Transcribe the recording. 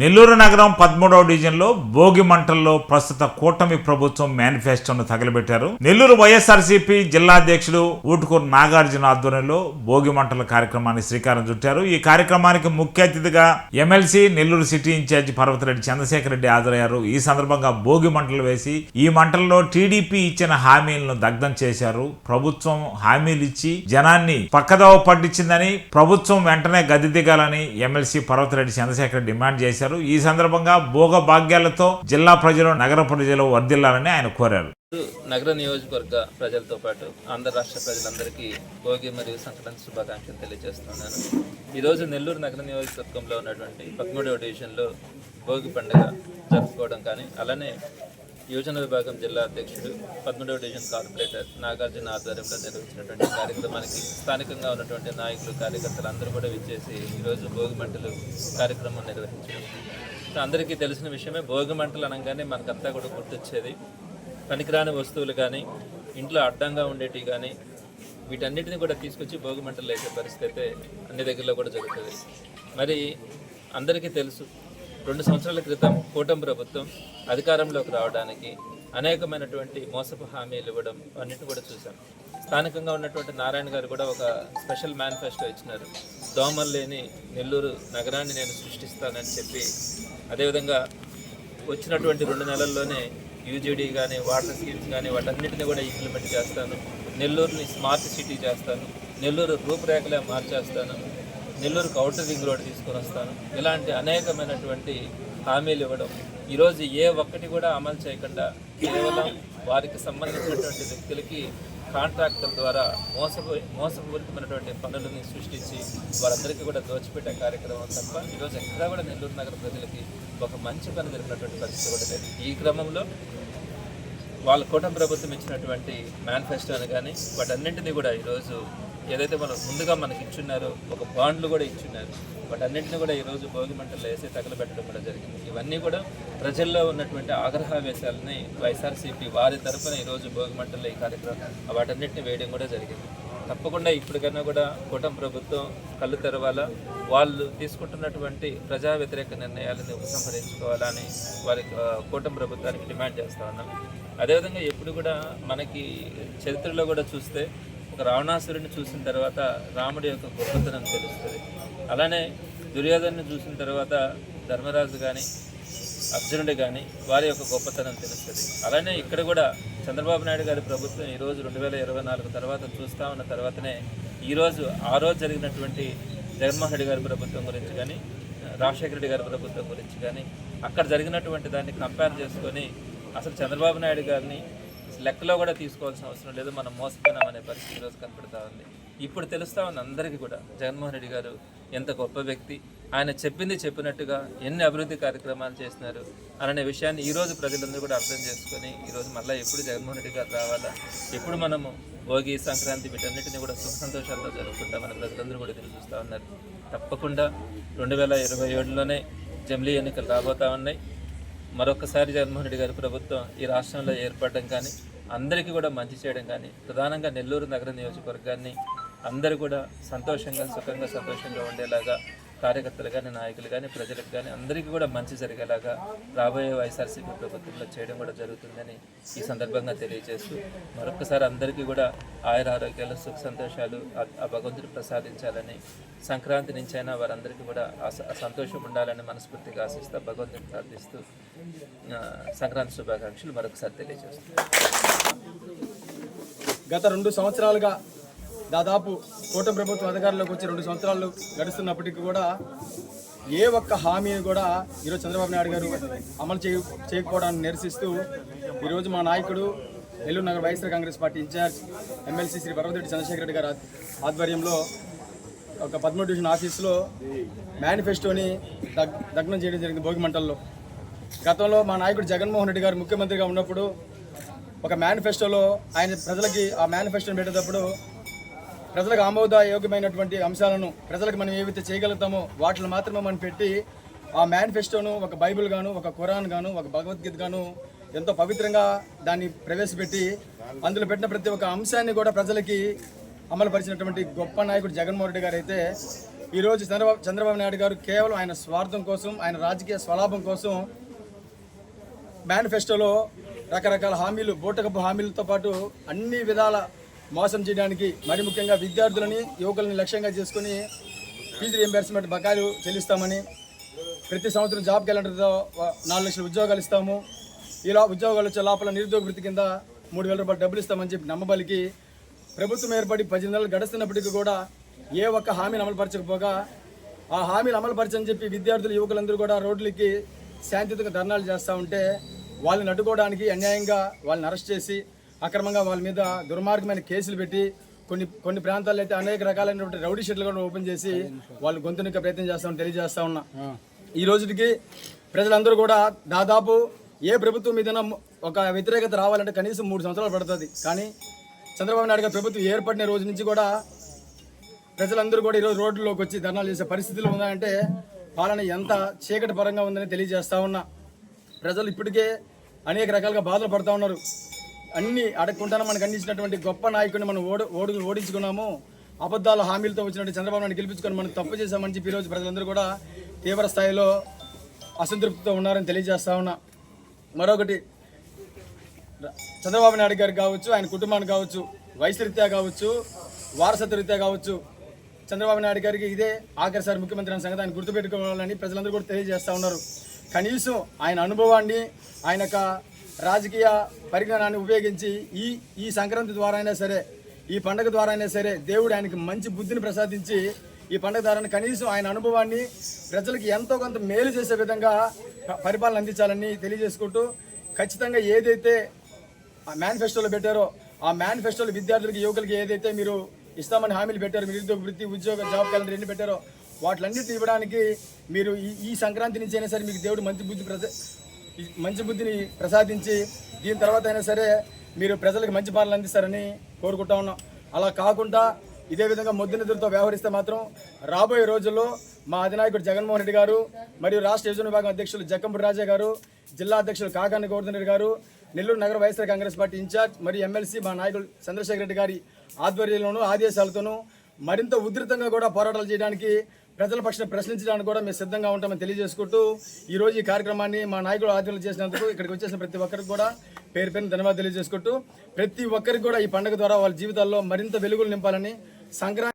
నెల్లూరు నగరం పదమూడవ డివిజన్లో భోగి మంటల్లో ప్రస్తుత కూటమి ప్రభుత్వం మేనిఫెస్టోను తగలబెట్టారు నెల్లూరు వైఎస్ఆర్సీపీ జిల్లా అధ్యక్షుడు ఊటుకూరు నాగార్జున ఆధ్వర్యంలో భోగి మంటల కార్యక్రమాన్ని శ్రీకారం చుట్టారు. ఈ కార్యక్రమానికి ముఖ్య అతిథిగా MLC Nellore city incharge Parvathareddy Chandrasekhar Reddy హాజరయ్యారు. ఈ సందర్భంగా భోగి మంటలు వేసి ఈ మంటల్లో టీడీపీ ఇచ్చిన హామీలను దగ్ధం చేశారు. ప్రభుత్వం హామీలు ఇచ్చి జనాన్ని పక్కదోవ పట్టించిందని ప్రభుత్వం వెంటనే గది దిగాలని ఎమ్మెల్సీ పర్వతరెడ్డి చంద్రశేఖర్ డిమాండ్ చేశారు. ఈ సందర్భంగా భోగ భాగ్యాలతో జిల్లా ప్రజలు నగర ప్రజలు వర్ధిల్లాలని ఆయన కోరారు. నగర నియోజకవర్గ ప్రజలతో పాటు ఆంధ్ర రాష్ట్ర ప్రజలందరికీ భోగి మరియు సంక్రాంతి శుభాకాంక్షలు తెలియజేస్తున్నాను. ఈరోజు నెల్లూరు నగర నియోజకవర్గంలో ఉన్నటువంటి పద్మూడవ డివిజన్లో భోగి పండుగ జరుపుకోవడం కానీ అలానే యోజన విభాగం జిల్లా అధ్యక్షుడు పద్మూడవ డివిజన్ కార్పొరేటర్ నాగార్జున ఆధ్వర్యంలో నిర్వహించినటువంటి కార్యక్రమానికి స్థానికంగా ఉన్నటువంటి నాయకులు కార్యకర్తలు అందరూ కూడా విచ్చేసి ఈరోజు భోగి మంటలు కార్యక్రమం నిర్వహించారు. అందరికీ తెలిసిన విషయమే భోగి మంటలు అనగానే మనకంతా కూడా గుర్తొచ్చేది. పనికిరాని వస్తువులు కానీ ఇంట్లో అడ్డంగా ఉండేటివి కానీ వీటన్నిటిని కూడా తీసుకొచ్చి భోగి మంటలు వేసే పరిస్థితి అయితే అన్ని దగ్గరలో కూడా జరుగుతుంది. మరి అందరికీ తెలుసు రెండు సంవత్సరాల క్రితం కూటమి ప్రభుత్వం అధికారంలోకి రావడానికి అనేకమైనటువంటి మోసపు హామీలు ఇవ్వడం అన్నిటిని కూడా చూసాం స్థానికంగా ఉన్నటువంటి నారాయణ గారు కూడా ఒక స్పెషల్ మేనిఫెస్టో ఇచ్చినారు. దోమలు లేని నెల్లూరు నగరాన్ని నేను సృష్టిస్తానని చెప్పి. అదేవిధంగా వచ్చినటువంటి రెండు నెలల్లోనే యూజీడీ కానీ వాటర్ స్కీమ్స్ కానీ వాటన్నిటిని కూడా ఇంప్లిమెంట్ చేస్తాను. నెల్లూరుని స్మార్ట్ సిటీ చేస్తాను. నెల్లూరు రూపురేఖలే మార్చేస్తాను. నెల్లూరుకు అవుటర్ రింగ్ రోడ్ తీసుకొని వస్తాను ఇలాంటి అనేకమైనటువంటి హామీలు ఇవ్వడం. ఈరోజు ఏ ఒక్కటి కూడా అమలు చేయకుండా కేవలం వారికి సంబంధించినటువంటి వ్యక్తులకి కాంట్రాక్టర్ ద్వారా మోసపు మోసపూరితమైనటువంటి పనులని సృష్టించి వారందరికీ కూడా దోచిపెట్టే కార్యక్రమం తప్ప ఈరోజు ఎక్కడా కూడా నెల్లూరు నగర ప్రజలకి ఒక మంచి పని జరిగినటువంటి పరిస్థితి కూడా లేదు. ఈ క్రమంలో వాళ్ళ కూటమి ప్రభుత్వం ఇచ్చినటువంటి మేనిఫెస్టోని కానీ వాటన్నింటినీ కూడా ఈరోజు ఏదైతే మనం ముందుగా మనకి ఇచ్చున్నారో ఒక బాండ్లు కూడా ఇచ్చున్నారు. వాటన్నింటినీ కూడా ఈరోజు భోగి మంటలు వేసి తగలబెట్టడం కూడా జరిగింది. ఇవన్నీ కూడా ప్రజల్లో ఉన్నటువంటి ఆగ్రహావేశాలని వైఎస్ఆర్సీపీ వారి తరఫున ఈరోజు భోగి మంటల్లో ఈ కార్యక్రమం వాటన్నిటిని వేయడం కూడా జరిగింది. తప్పకుండా ఇప్పటికైనా కూడా కూటమి ప్రభుత్వం కళ్ళు తెరవాలా వాళ్ళు తీసుకుంటున్నటువంటి ప్రజా వ్యతిరేక నిర్ణయాలను ఉపసంహరించుకోవాలని వారి కూటం కూటమి ప్రభుత్వానికి డిమాండ్ చేస్తా ఉన్నాం. అదేవిధంగా ఎప్పుడు కూడా మనకి చరిత్రలో కూడా చూస్తే ఒక రావణాసురుడిని చూసిన తర్వాత రాముడి యొక్క గొప్పతనం తెలుస్తుంది. అలానే దుర్యోధను చూసిన తర్వాత ధర్మరాజు కానీ అర్జునుడు కానీ వారి యొక్క గొప్పతనం తెలుస్తుంది. అలానే ఇక్కడ కూడా చంద్రబాబు నాయుడు గారి ప్రభుత్వం ఈరోజు రెండు వేల ఇరవై నాలుగు తర్వాత చూస్తా ఉన్న తర్వాతనే ఈరోజు ఆ రోజు జరిగినటువంటి జగన్మోహన్ రెడ్డి గారి ప్రభుత్వం గురించి కానీ రాజశేఖర రెడ్డి గారి ప్రభుత్వం గురించి కానీ అక్కడ జరిగినటువంటి దాన్ని కంపేర్ చేసుకొని అసలు చంద్రబాబు నాయుడు గారిని లెక్కలో కూడా తీసుకోవాల్సిన అవసరం లేదు. మనం మోసపోయినామనే పరిస్థితి ఈరోజు కనపడతా ఉంది. ఇప్పుడు తెలుస్తా ఉంది అందరికీ కూడా. జగన్మోహన్ రెడ్డి గారు ఎంత గొప్ప వ్యక్తి. ఆయన చెప్పింది చెప్పినట్టుగా ఎన్ని అభివృద్ధి కార్యక్రమాలు చేసినారు అనే విషయాన్ని ఈరోజు ప్రజలందరూ కూడా అర్థం చేసుకొని ఈరోజు మళ్ళీ ఎప్పుడు జగన్మోహన్ రెడ్డి గారు రావాలా? ఎప్పుడు మనము భోగి సంక్రాంతి వీటన్నిటిని కూడా సుఖ సంతోషాలతో జరుపుకుంటామని ప్రజలందరూ కూడా ఎదురు చూస్తూ ఉన్నారు. తప్పకుండా రెండు వేల ఇరవై ఏడులోనే జమిలీ ఎన్నికలు రాబోతా ఉన్నాయి. మరొకసారి జగన్మోహన్ రెడ్డి గారి ప్రభుత్వం ఈ రాష్ట్రంలో ఏర్పడడం కానీ అందరికీ కూడా మంచి చేయడం కానీ ప్రధానంగా నెల్లూరు నగర నియోజకవర్గాన్ని అందరూ కూడా సంతోషంగా సుఖంగా సంతోషంగా ఉండేలాగా కార్యకర్తలు కానీ నాయకులు కానీ ప్రజలకు కానీ అందరికీ కూడా మంచి జరిగేలాగా రాబోయే వైఎస్ఆర్సీపీ ప్రభుత్వంలో చేయడం కూడా జరుగుతుందని ఈ సందర్భంగా తెలియజేస్తూ మరొకసారి అందరికీ కూడా ఆయుర ఆరోగ్యాలు సుఖ సంతోషాలు ఆ- భగవంతుడు ప్రసాదించాలని సంక్రాంతి నుంచైనా వారందరికీ కూడా ఆ సంతోషం ఉండాలని మనస్ఫూర్తిగా ఆశిస్తూ భగవంతుని ప్రార్థిస్తూ సంక్రాంతి శుభాకాంక్షలు మరొకసారి తెలియజేస్తున్నాను గత రెండు సంవత్సరాలుగా దాదాపు కూటమి ప్రభుత్వ అధికారంలోకి వచ్చి రెండు సంవత్సరాలు గడుస్తున్నప్పటికీ కూడా ఏ ఒక్క హామీని కూడా ఈరోజు చంద్రబాబు నాయుడు గారు అమలు చేయ చేయకపోవడాన్ని నిరసిస్తూ ఈరోజు మా నాయకుడు నెల్లూరు నగర YSR Congress party incharge MLC Shri Parvathireddy Chandrasekhara Reddy గారి ఆధ్వర్యంలో ఒక పద్మ డివిజన్ ఆఫీస్లో మేనిఫెస్టోని దగ్ దగ్నం చేయడం జరిగింది భోగి మంటల్లో. గతంలో మా నాయకుడు జగన్మోహన్ రెడ్డి గారు ముఖ్యమంత్రిగా ఉన్నప్పుడు ఒక మేనిఫెస్టోలో ఆయన ప్రజలకి ఆ మేనిఫెస్టోని పెట్టేటప్పుడు ప్రజలకు ఆమోదయోగ్యమైనటువంటి అంశాలను ప్రజలకు మనం ఏవైతే చేయగలుగుతామో వాటిని మాత్రమే మనం పెట్టి ఆ మేనిఫెస్టోను ఒక బైబిల్ గాను ఒక ఖురాన్ గాను ఒక భగవద్గీత గాను ఎంతో పవిత్రంగా దాన్ని ప్రవేశపెట్టి అందులో పెట్టిన ప్రతి ఒక్క అంశాన్ని కూడా ప్రజలకి అమలుపరిచినటువంటి గొప్ప నాయకుడు జగన్మోహన్ రెడ్డి గారు అయితే ఈరోజు చంద్రబాబు చంద్రబాబు నాయుడు గారు కేవలం ఆయన స్వార్థం కోసం ఆయన రాజకీయ స్వలాభం కోసం మేనిఫెస్టోలో రకరకాల హామీలు బూటకపు హామీలతో పాటు అన్ని విధాల మోసం చేయడానికి మరి ముఖ్యంగా విద్యార్థులని యువకులని లక్ష్యంగా చేసుకుని ఫీజు రియంబర్స్మెంట్ బకాయిలు చెల్లిస్తామని ప్రతి సంవత్సరం జాబ్ క్యాలెండర్తో నాలుగు లక్షల ఉద్యోగాలు ఇస్తాము. ఇలా ఉద్యోగాలు వచ్చే లోపల నిరుద్యోగ వృత్తి కింద మూడు వేల రూపాయలు డబ్బులు ఇస్తామని చెప్పి నమ్మబలికి ప్రభుత్వం ఏర్పడి పది నెలలు గడుస్తున్నప్పటికీ కూడా ఏ ఒక్క హామీని అమలుపరచకపోగా ఆ హామీలు అమలుపరచని చెప్పి విద్యార్థులు యువకులందరూ కూడా రోడ్లకి శాంతియుతంగా ధర్నాలు చేస్తూ ఉంటే వాళ్ళని అడ్డుకోవడానికి అన్యాయంగా వాళ్ళని అరెస్ట్ చేసి అక్రమంగా వాళ్ళ మీద దుర్మార్గమైన కేసులు పెట్టి కొన్ని కొన్ని ప్రాంతాల్లో అయితే అనేక రకాలైనటువంటి రౌడీ షీట్లు కూడా ఓపెన్ చేసి వాళ్ళు గొంతునిక ప్రయత్నం చేస్తామని తెలియజేస్తా ఉన్నా. ఈ రోజుకి ప్రజలందరూ కూడా దాదాపు ఏ ప్రభుత్వం మీద ఒక వ్యతిరేకత రావాలంటే కనీసం మూడు సంవత్సరాలు పడుతుంది. కానీ చంద్రబాబు నాయుడు గారి ప్రభుత్వం ఏర్పడిన రోజు నుంచి కూడా ప్రజలందరూ కూడా ఈరోజు రోడ్లలోకి వచ్చి ధర్నాలు చేసే పరిస్థితులు ఉన్నాయంటే పాలన ఎంత చీకటి పరంగా ఉందని తెలియజేస్తా ఉన్నా. ప్రజలు ఇప్పటికే అనేక రకాలుగా బాధలు పడుతూ ఉన్నారు. అన్ని అడగకుండానే మనకు అందించినటువంటి గొప్ప నాయకుడిని మనం ఓడి ఓడి ఓడించుకున్నాము. అబద్ధాల హామీలతో వచ్చినటువంటి చంద్రబాబు నాయుడు గెలిపించుకొని మనం తప్పు చేశామని చెప్పి ఈరోజు ప్రజలందరూ కూడా తీవ్ర స్థాయిలో అసంతృప్తితో ఉన్నారని తెలియజేస్తా ఉన్నా. మరొకటి చంద్రబాబు నాయుడు గారికి కావచ్చు ఆయన కుటుంబానికి కావచ్చు వయసు రీత్యా కావచ్చు వారసత్వ రీత్యా కావచ్చు చంద్రబాబు నాయుడు గారికి ఇదే ఆఖరిసారి ముఖ్యమంత్రి అనే సంగతి ఆయన గుర్తుపెట్టుకోవాలని ప్రజలందరూ కూడా తెలియజేస్తూ ఉన్నారు. కనీసం ఆయన అనుభవాన్ని ఆయన యొక్క రాజకీయ పరిజ్ఞానాన్ని ఉపయోగించి ఈ ఈ సంక్రాంతి ద్వారా అయినా సరే ఈ పండగ ద్వారా అయినా సరే దేవుడు ఆయనకి మంచి బుద్ధిని ప్రసాదించి ఈ పండగ ద్వారా కనీసం ఆయన అనుభవాన్ని ప్రజలకు ఎంతో కొంత మేలు చేసే విధంగా ప- పరిపాలన అందించాలని తెలియజేసుకుంటూ ఖచ్చితంగా ఏదైతే ఆ మేనిఫెస్టోలో పెట్టారో ఆ మేనిఫెస్టోలో విద్యార్థులకి యువకులకి ఏదైతే మీరు ఇస్తామని హామీలు పెట్టారో నిరుద్యోగ వృత్తి ఉద్యోగ జాబ్ క్యాలెండర్ ఎన్ని పెట్టారో వాటిలన్నిటి ఇవ్వడానికి మీరు ఈ ఈ సంక్రాంతి నుంచి అయినా సరే మీకు దేవుడు మంచి బుద్ధి ప్రజ మంచి బుద్ధిని ప్రసాదించి దీని తర్వాత అయినా సరే మీరు ప్రజలకు మంచి పాలన అందిస్తారని కోరుకుంటా ఉన్నాం. అలా కాకుండా ఇదే విధంగా మొద్దునిధులతో వ్యవహరిస్తే మాత్రం రాబోయే రోజుల్లో మా అధినాయకుడు జగన్మోహన్ రెడ్డి గారు మరియు రాష్ట్ర యోజన విభాగం అధ్యక్షులు జక్కంపూడి రాజా గారు జిల్లా అధ్యక్షులు కాకాని గోవర్ధన్ రెడ్డి గారు నెల్లూరు నగర వైఎస్ఆర్ కాంగ్రెస్ పార్టీ ఇన్ఛార్జ్ మరియు ఎమ్మెల్సీ మా నాయకుడు చంద్రశేఖర్ రెడ్డి గారి ఆధ్వర్యంలోనూ ఆదేశాలతోనూ మరింత ఉధృతంగా కూడా పోరాటాలు చేయడానికి ప్రజల పక్షాన ప్రశ్నించడానికి కూడా మేము సిద్ధంగా ఉంటామని తెలియజేసుకుంటూ ఈ రోజు ఈ కార్యక్రమాన్ని మా నాయకుడు ఆధ్వర్యంలో చేసినందుకు ఇక్కడికి వచ్చేసిన ప్రతి ఒక్కరికి కూడా పేరు పేరు ధన్యవాదాలు తెలియజేసుకుంటూ ప్రతి ఒక్కరికి కూడా ఈ పండుగ ద్వారా వాళ్ళ జీవితాల్లో మరింత వెలుగులు నింపాలని సంక్రాంతి